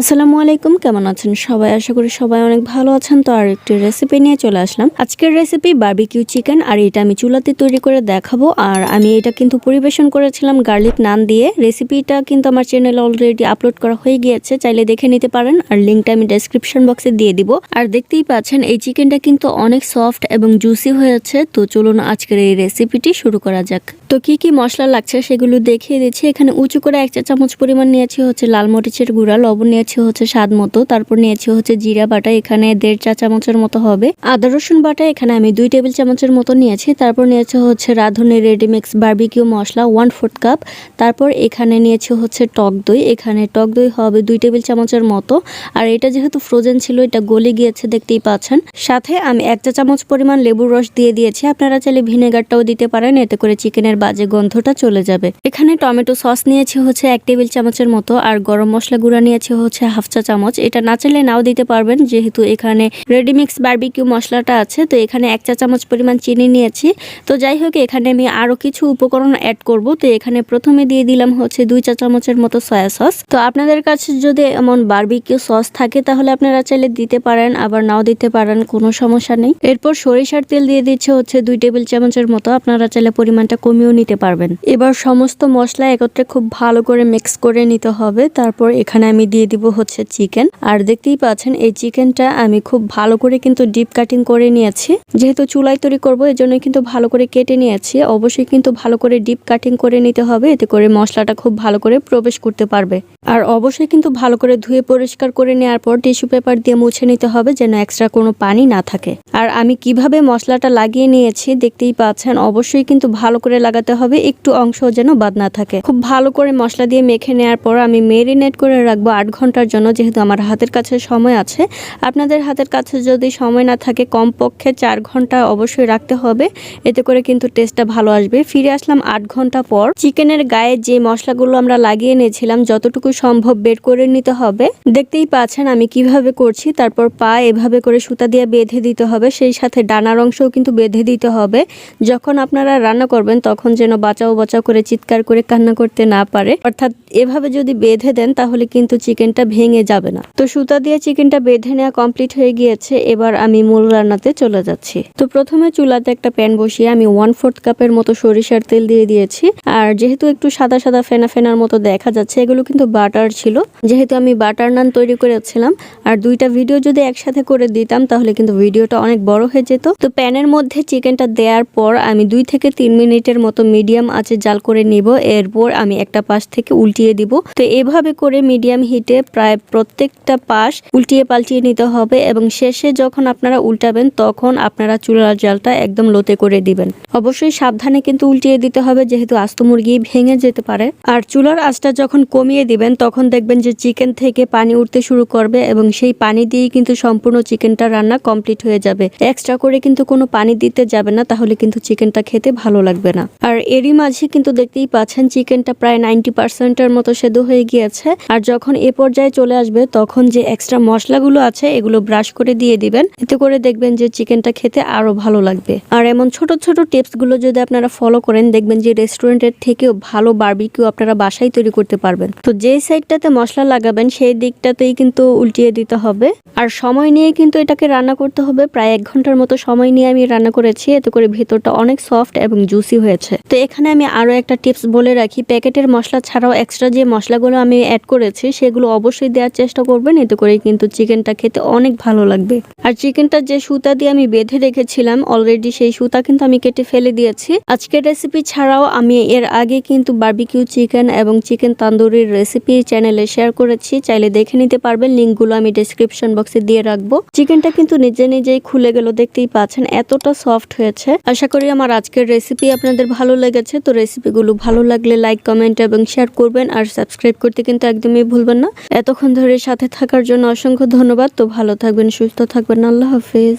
আসসালামু আলাইকুম, কেমন আছেন সবাই? আশা করি সবাই অনেক ভালো আছেন। তো আর একটি রেসিপি নিয়ে চলে আসলাম। আজকের রেসিপি বার্বিকিউ চিকেন আর এটা আমি চুলাতে তৈরি করে দেখাবো। আর আমি এটা কিন্তু পরিবেশন করেছিলাম গার্লিক নান দিয়ে। রেসিপিটা কিন্তু আমার চ্যানেলে অলরেডি আপলোড করা হয়ে গিয়েছে। চাইলে দেখে নিতে পারেন, আর লিঙ্কটা আমি ডেসক্রিপশন বক্সে দিয়ে দিব। আর দেখতেই পাচ্ছেন, এই চিকেনটা কিন্তু অনেক সফট এবং জুসি হয়েছে। তো চলুন আজকের এই রেসিপিটি শুরু করা যাক। তো কি কি মশলা লাগছে সেগুলো দেখিয়ে দিচ্ছি। এখানে উঁচু করে এক চা চামচ পরিমাণ নিয়েছি হচ্ছে লাল মরিচের গুঁড়া, লবণ নিয়েছি হচ্ছে স্বাদ মতো। তারপর নিয়েছি হচ্ছে জিরা বাটা। এখানে দেড় চা চামচের মতো হবে। আদা রসুন বাটা এখানে আমি দুই টেবিল চামচের মতো নিয়েছি। তারপর নিয়েছি হচ্ছে রাঁধুনি রেডিমিক্স বার্বিকিউ মশলা ওয়ান ফোর্থ কাপ। তারপর এখানে নিয়েছি হচ্ছে টক দই। এখানে টক দই হবে দুই টেবিল চামচের মতো। আর এটা যেহেতু ফ্রোজেন ছিল, এটা গলে গিয়েছে, দেখতেই পাচ্ছেন। সাথে আমি এক চা চামচ পরিমাণ লেবুর রস দিয়ে দিয়েছি। আপনারা চাইলে ভিনেগারটাও দিতে পারেন, এতে করে চিকেনের বাজে গন্ধটা চলে যাবে। এখানে টমেটো সস নিয়েছি হচ্ছে এক টেবিল চামচের মতো। আর গরম মশলা গুঁড়া নিয়েছি হচ্ছে হাফ চা চামচ। এটা না চাইলে নাও দিতে পারবেন, যেহেতু এখানে রেডিমিক্স বার্বিকিউ মশলাটা আছে। তো এখানে এক চা চামচ পরিমাণ চিনি নিয়েছি। তো যাই হোক, এখানে আমি আরও কিছু উপকরণ অ্যাড করব। তো এখানে প্রথমে দিয়ে দিলাম হচ্ছে দুই চা চামচের মতো সয়া সস তো আপনাদের কাছে যদি এমন বার্বিকিউ সস থাকে, তাহলে আপনারা চাইলে দিতে পারেন, আবার নাও দিতে পারেন, কোনো সমস্যা নেই। এরপর সরিষার তেল দিয়ে দিচ্ছে হচ্ছে দুই টেবিল চামচের মতো। আপনারা চাইলে পরিমাণটা কমিয়েও নিতে পারবেন। এবার সমস্ত মশলা একত্রে খুব ভালো করে মিক্স করে নিতে হবে। তারপর এখানে আমি দিয়ে দিব হচ্ছে চিকেন আর দেখতেই পাচ্ছেন, এই চিকেনটা আমি খুব ভালো করে কিন্তু ডিপ কাটিং করে নিয়েছি। যেহেতু চুলাই তৈরি করব এই জন্য কিন্তু ভালো করে কেটে নিয়েছি। অবশ্যই কিন্তু ভালো করে ডিপ কাটিং করে নিতে হবে, এতে করে মশলাটা খুব ভালো করে প্রবেশ করতে পারবে। আর অবশ্যই কিন্তু ভালো করে ধুয়ে পরিষ্কার করে নেওয়ার পর টিস্যু পেপার দিয়ে মুছে নিতে হবে, যেন এক্সট্রা কোনো পানি না থাকে। আর আমি কীভাবে মশলাটা লাগিয়ে নিয়েছি দেখতেই পাচ্ছেন, অবশ্যই কিন্তু ভালো করে লাগাতে হবে, একটু অংশ যেন বাদ না থাকে। খুব ভালো করে মশলা দিয়ে মেখে নেওয়ার পর আমি মেরিনেট করে রাখব আট ঘণ্টার জন্য যেহেতু আমার হাতের কাছে সময় আছে, আপনাদের হাতের কাছে যদি সময় না থাকে কমপক্ষে চার ঘণ্টা অবশ্যই রাখতে হবে। এতে করে কিন্তু টেস্টটা ভালো আসবে। ফিরে আসলাম আট ঘণ্টা পর। চিকেনের গায়ে যে মশলাগুলো আমরা লাগিয়ে নিয়েছিলাম যতটুকু সম্ভব বের করে নিতে হবে। দেখতেই পাচ্ছেন আমি কীভাবে করছি। তারপর পা এভাবে করে সুতা দিয়ে বেঁধে দিতে হবে। সেই সাথে ডানার অংশও কিন্তু বেঁধে দিতে হবে। যখন আপনারা রান্না করবেন, তখন যেন বাঁচাও বাঁচাও করে, চিৎকার করে কান্না করতে না পারে। অর্থাৎ এভাবে যদি বেঁধে দেন, তাহলে কিন্তু চিকেনটা ভেঙে যাবে না। তো সুতা দিয়ে চিকেনটা বেঁধে নেওয়া কমপ্লিট হয়ে গিয়েছে। এবার আমি মূল রান্নাতে চলে যাচ্ছি। তো প্রথমে চুলাতে একটা প্যান বসিয়ে আমি ওয়ান ফোর্থ কাপের মতো সরিষার তেল দিয়ে দিয়েছি। আর যেহেতু একটু সাদা সাদা ফেনা ফেনার মতো দেখা যাচ্ছে, এগুলো কিন্তু বাটার ছিল। যেহেতু আমি বাটার নান তৈরি করেছিলাম, আর দুইটা ভিডিও যদি একসাথে করে দিতাম, তাহলে কিন্তু ভিডিওটা অনেক বড় হয়ে যেত। তো প্যানের মধ্যে চিকেনটা দেওয়ার পর আমি দুই থেকে তিন মিনিটের মতো মিডিয়াম আছে জাল করে নিব। এরপর আমি একটা পাশ থেকে উল্টিয়ে দিব। তো এভাবে করে মিডিয়াম হিটে প্রায় প্রত্যেকটা পাশ উল্টিয়ে পাল্টিয়ে নিতে হবে এবং শেষে যখন আপনারা উল্টাবেন, তখন আপনারা চুলার জালটা একদম লোতে করে দিবেন। অবশ্যই সাবধানে কিন্তু উল্টিয়ে দিতে হবে, যেহেতু আস্ত মুরগি ভেঙে যেতে পারে। আর চুলার আঁচটা যখন কমিয়ে দিবেন, তখন দেখবেন যে চিকেন থেকে পানি উঠতে শুরু করবে এবং সেই পানি দিয়েই কিন্তু সম্পূর্ণ চিকেনটা রান্না কমপ্লিট হয়ে যাবে। এক্সট্রা করে কিন্তু কোনো পানি দিতে যাবে না, তাহলে কিন্তু চিকেনটা খেতে ভালো লাগবে না। আর এরই মাঝে কিন্তু দেখতেই পাচ্ছেন, চিকেনটা প্রায় নাইনটি পার্সেন্টের মতো সেদ্ধ হয়ে গিয়েছে। আর যখন এ চলে আসবে, তখন যে এক্সট্রা মশলাগুলো আছে, এগুলো ব্রাশ করে দিয়ে দিবেন। এতে করে দেখবেন যে চিকেনটা খেতে আরও ভালো লাগবে। আর এমন ছোট ছোট টিপসগুলো যদি আপনারা ফলো করেন, দেখবেন যে রেস্টুরেন্টের থেকেও ভালো বার্বিকিউ আপনারা বাসায় তৈরি করতে পারবেন। তো যে সাইডটাতে মশলা লাগাবেন, সেই দিকটাতেই কিন্তু উল্টিয়ে দিতে হবে। আর সময় নিয়ে কিন্তু এটাকে রান্না করতে হবে। প্রায় এক ঘণ্টার মতো সময় নিয়ে আমি রান্না করেছি। এতে করে ভেতরটা অনেক সফট এবং জুসি হয়েছে। তো এখানে আমি আরও একটা টিপস বলে রাখি। প্যাকেটের মশলা ছাড়াও এক্সট্রা যে মশলাগুলো আমি অ্যাড করেছি, সেগুলো অবশ্যই দেওয়ার চেষ্টা করবেন, এতে করে কিন্তু চিকেনটা খেতে অনেক ভালো লাগবে। আর চিকেনটা যে সুতা দিয়ে আমি বেঁধে রেখেছিলাম অলরেডি সেই সুতা কিন্তু আমি কেটে ফেলে দিয়েছি। আজকের রেসিপি ছাড়াও আমি এর আগে কিন্তু বার্বিকিউ চিকেন এবং চিকেন তান্দুরির রেসিপি চ্যানেলে শেয়ার করেছি। চাইলে দেখে নিতে পারবেন লিঙ্কগুলো আমি ডেসক্রিপশন বক্সে দিয়ে রাখব। চিকেনটা কিন্তু নিজে নিজেই খুলে গেল, দেখতেই পাচ্ছেন এতটা সফট হয়েছে। আশা করি আমার আজকের রেসিপি আপনাদের ভালো লেগেছে, তো রেসিপিগুলো ভালো লাগলে লাইক কমেন্ট এবং শেয়ার করবেন। আর সাবস্ক্রাইব করতে কিন্তু একদমই ভুলবেন না। এতক্ষণ ধরে সাথে থাকার জন্য অসংখ্য ধন্যবাদ। তো ভালো থাকবেন সুস্থ থাকবেন। আল্লাহ হাফিজ।